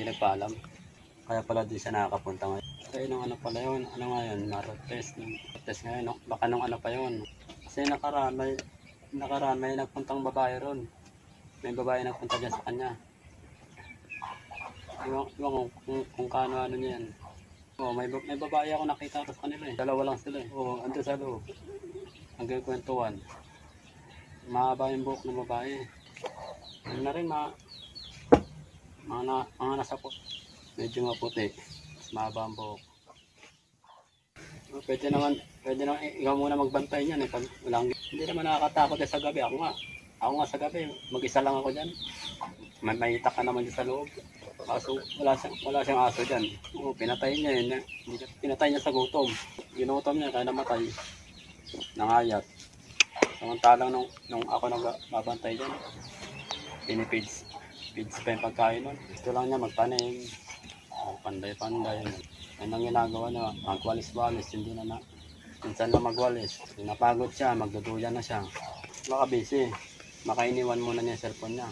hindi nagpaalam. Kaya pala di siya nakakapunta ngayon. Kaya nung ano pala yun, ano nga yun, marot test. Nung test ngayon, no? baka nung ano pa yun. Kasi nakaraan, may, nakaraan, may nagpuntang babae ron. May babae nagpunta dyan sa kanya. Iwan, iwan ko kung, kung kaano ano niya yan. Oo, may, may babae ako nakita sa kanila eh. Dalawa lang sila eh. Oo, andun sa loob. Hanggang kwentuhan. Mahaba yung buhok ng babae. Ano na rin, ma... Mga, na, mga nasa po. Medyo maputi. Mas mahaba Pwede naman, pwede naman, ikaw muna magbantay niyan eh. Pag walang, hindi naman nakakatakot eh sa gabi. Ako nga, ako nga sa gabi, mag-isa lang ako dyan. May maita ka naman sa loob. Kaso wala siyang, wala siyang aso dyan. Oo, pinatay niya yun. eh. Pinatay niya sa gutom. Ginutom niya kaya namatay. Nangayat. Samantalang nung, nung ako nagbabantay dyan, pinipids. Pids pa yung pagkain nun. Gusto lang niya magtanim. Oh, panday-panday. Yan ang ginagawa niya. Magwalis-walis. Hindi na na. Minsan lang magwalis. Pinapagod siya. Magduduyan na siya. Baka busy. Makainiwan muna niya yung cellphone niya.